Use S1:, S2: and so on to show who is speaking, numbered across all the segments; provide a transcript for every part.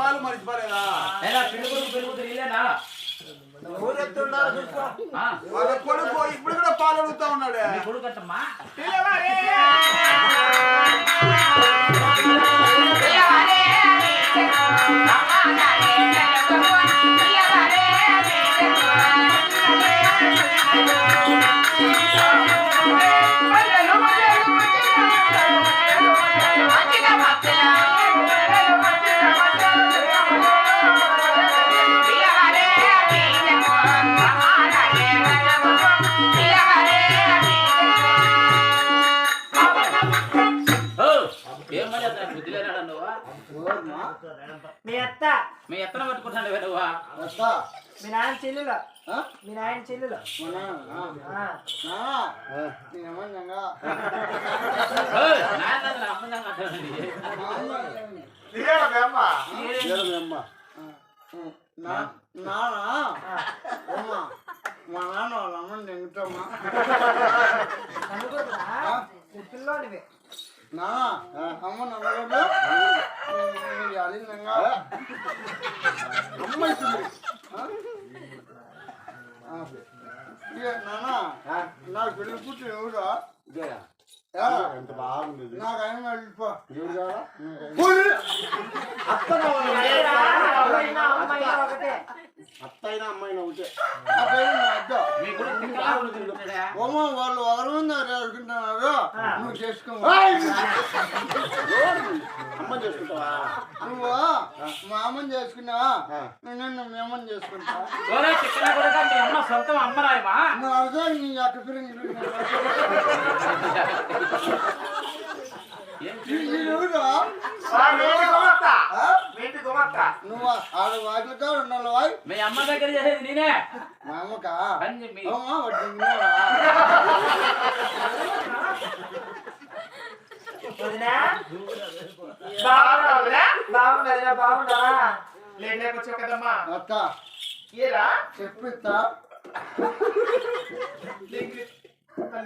S1: పాలు
S2: మర్చిపోలేదా కొడుకు ఇప్పుడు కూడా పాలు అడుగుతా ఉన్నాడు
S1: కొడుకు అంటమ్మా ఓ,
S3: మీ అత్త.
S1: మీ ఎత్తన పట్టుకుంటాడు నువ్వా?
S3: మీ నాయన చెల్లెలు. మీ నాయన చెల్లెలు.
S2: అమ్మ
S4: మా నాన్న వాళ్ళ అమ్మని తింటామా
S3: నలుగురులా? ఈ పిల్లోనివి
S4: నా అమ్మ అమ్మ ఇస్తుంది నాన్న నాకు పెళ్ళి ఎవరు
S5: ఎంత బాగుంది
S4: నాకు అయిన వెళ్ళిపో
S3: ఒకటే
S4: వాళ్ళు ఎవరు ఉన్నారు అనుకుంటున్నారు నువ్వు చేసుకో.
S5: అమ్మ చేసుకుంటావా?
S4: నువ్వు? మా అమ్మని చేసుకున్నావా? నేను మీ అమ్మని చేసుకుంటా. నువ్వు అర్థం నీ అక్క పిల్లలు ఎవరు
S2: గుమస్త.
S4: నువ్వు ఆడ వాకిలతో ఉండాలి వాయ్.
S1: మీ అమ్మ దగ్గర చేసేది నేనే.
S4: మా అమ్మకా? అమ్మా వడ్డీ
S2: బాగున్నావురా?
S3: బాగుండవా
S2: కదమ్మా
S4: అత్త.
S2: ఏరా?
S4: చెప్పిస్తా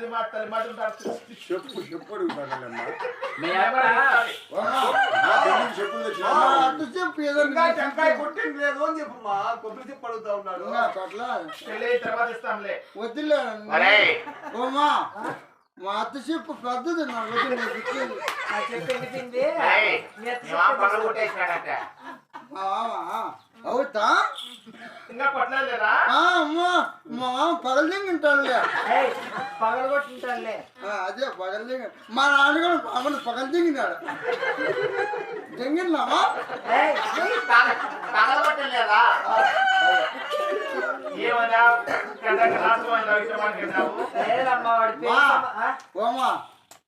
S2: తల్లి తల్లి మాట.
S5: చెప్పు చెప్పు
S1: మీ
S4: చెప్పు. ఏదో
S2: ఇంకా టెంకాయ కొట్టింది లేదు అని చెప్పమ్మా కొబ్బరి చెప్పు అడుగుతా ఉన్నాడు.
S4: అట్ల
S2: తర్వాత ఇస్తాంలే
S4: వద్దులే. ఓమా మా. అత్త చెప్పు పెద్దది నా
S3: చెప్పు
S4: అవుతా?
S2: ఇంకా కొట్టలేదురా
S4: ఆ, అమ్మా మా
S3: ఏయ్, పగలగొట్టింటానులే
S4: అదే పగలదింగ మా నాన్న కూడా మామని పగలదింగినాడు దింగినావా
S3: ఏయ్,
S2: పగలు కొట్టలేదా ఏమన్నా కథకు రాసుకోవాలి విషయమాడుతున్నావు
S3: లేదమ్మా వాడి పేరు
S4: వా.
S3: సమ- ఆ?
S4: ఓమా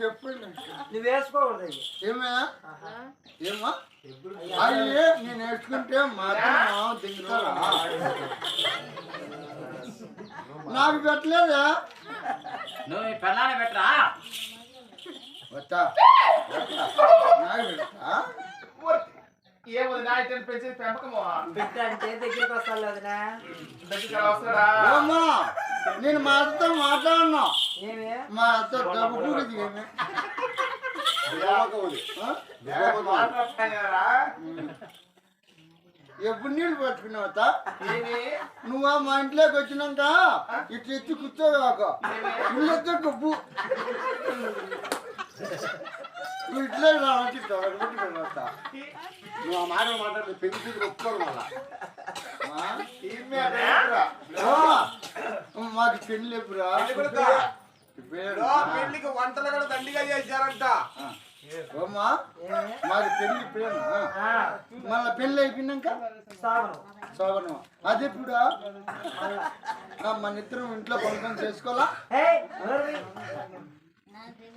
S4: చెప్పండి.
S3: నువ్వు వేసుకోకూడదు ఇది
S4: ఏమే? ఏమా? అయ్యే నేను నేర్చుకుంటే మాత్రం దిగుతారా నాకు పెట్టలేదా?
S1: నువ్వు ఈ పెళ్ళాన్ని పెట్టరా?
S4: పెడతా
S2: ఏముంది నా ఇద్దరు పెంచేది పెంపకము?
S3: బిడ్డ అంటే దగ్గరికి వస్తాను వదినా.
S2: దగ్గర వస్తాడా
S4: ఏమ్మా నేను మా అత్తతో మాట్లాడినా. మా డబ్బు కూడా ఎప్పుడు నీళ్ళు పట్టుకున్నావు నువ్వు మా ఇంట్లోకి వచ్చినాక? ఇట్లా ఎత్తి కూర్చోగాక ఎత్తే డబ్బు నువ్వు ఇట్లే అత్త.
S5: నువ్వు ఆ మాట మాట్లాడితే పెళ్ళి కూతురు ఒప్పుకోరు మళ్ళా.
S4: మాకు పెళ్ళి ఎప్పుడా
S2: పెళ్ళి?
S4: పేరు
S2: పెళ్ళికి వంటలు కూడా దండిగా చేశారంట.
S4: మాది పెళ్ళి ప్రేమ.
S3: ఆ,
S4: మళ్ళీ పెళ్ళి అయిపోయినాక?
S3: సాగను
S4: శోభనం అది ఎప్పుడా ఆ, మన ఇద్దరం ఇంట్లో పండుగ చేసుకోవాలా?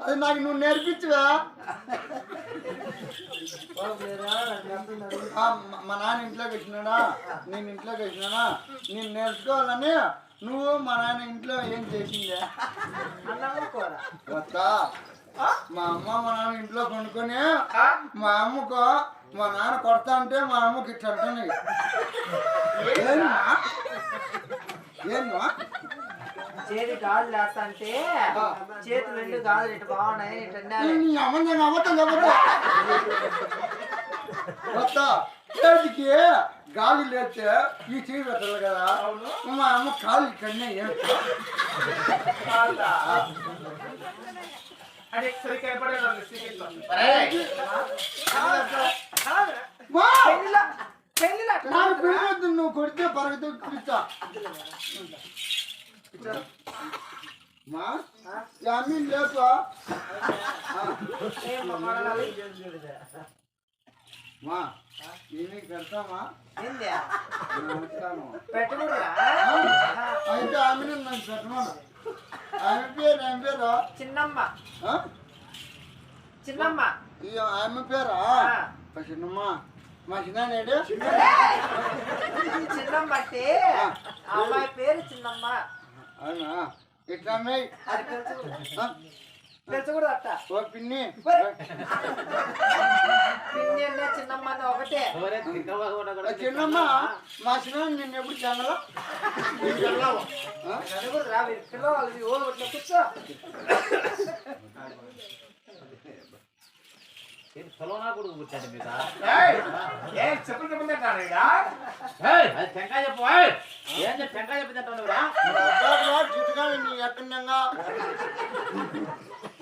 S4: అది నాకు నువ్వు నేర్పించవా? మ- మా నాన్న ఇంట్లోకి వచ్చినాడా? నేను ఇంట్లోకి వచ్చినానా? నేను నేర్చుకోవాలని నువ్వు మా నాన్న ఇంట్లో ఏం చేసిందే? వస్తా మా అమ్మ మా నాన్న ఇంట్లో కొనుక్కొని మా అమ్మకు మా నాన్న కొడతా అంటే మా అమ్మకి ఇట్లా అంటున్నాయి ఏంమా ఏంమా
S3: చేతి గాజులు వేస్తా అంటే చేతులు రెండు గాజులు ఇటు బాగున్నాయి ఇటు
S4: చేతికి గాలి లేస్తే ఈ చేయి పెట్టాలి కదా మా అమ్మ కాలు ఇక్కడనే ఏడుస్తా. మా!
S3: పెళ్ళిలో పెళ్ళిలో అట్లా
S4: నాకు పెళ్ళొద్దు నువ్వు కొడితే పరగతో పిచ్చా మా అమ్మి లేపా
S3: ఏం మా
S4: నేను
S3: పెట్టకూడదా
S4: అయితే ఆమెను నన్ను పెట్టమను. ఆమె పేరు ఆమె పేరు?
S3: చిన్నమ్మ? చిన్నమ్మ.
S4: ఆమె పేరా? చిన్నమ్మ. మా చిన్నానేడు
S3: చిన్నమ్మ. అంటే అమ్మాయి పేరు చిన్నమ్మ.
S4: అవునా? ఇట్లా
S3: అది పెంచకూడదు అట్ట
S4: ఓ. పిన్ని
S3: పిన్ని అన్న చిన్నమ్మ అన్న ఒకటే.
S4: చిన్నమ్మ మా చిన్న నిన్ను ఎప్పుడు చెందలా
S3: అనకూడదురా మీరు పిల్లవాళ్ళు ఓ ఇట్లా కూర్చో.
S1: చెప్పు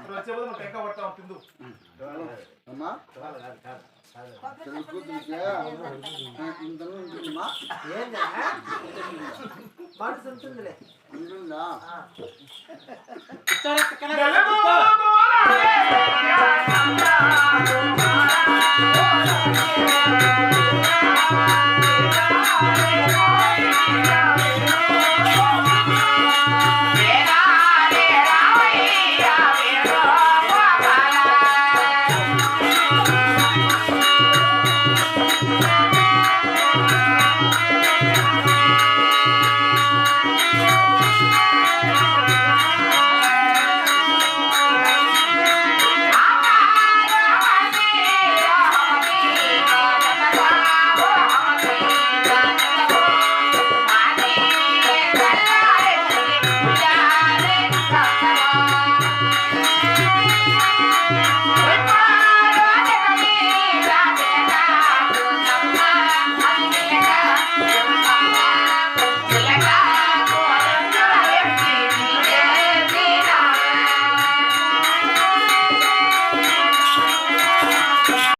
S2: ఇప్పుడు వచ్చేప్పుడు మనం టెంక
S1: Thank you.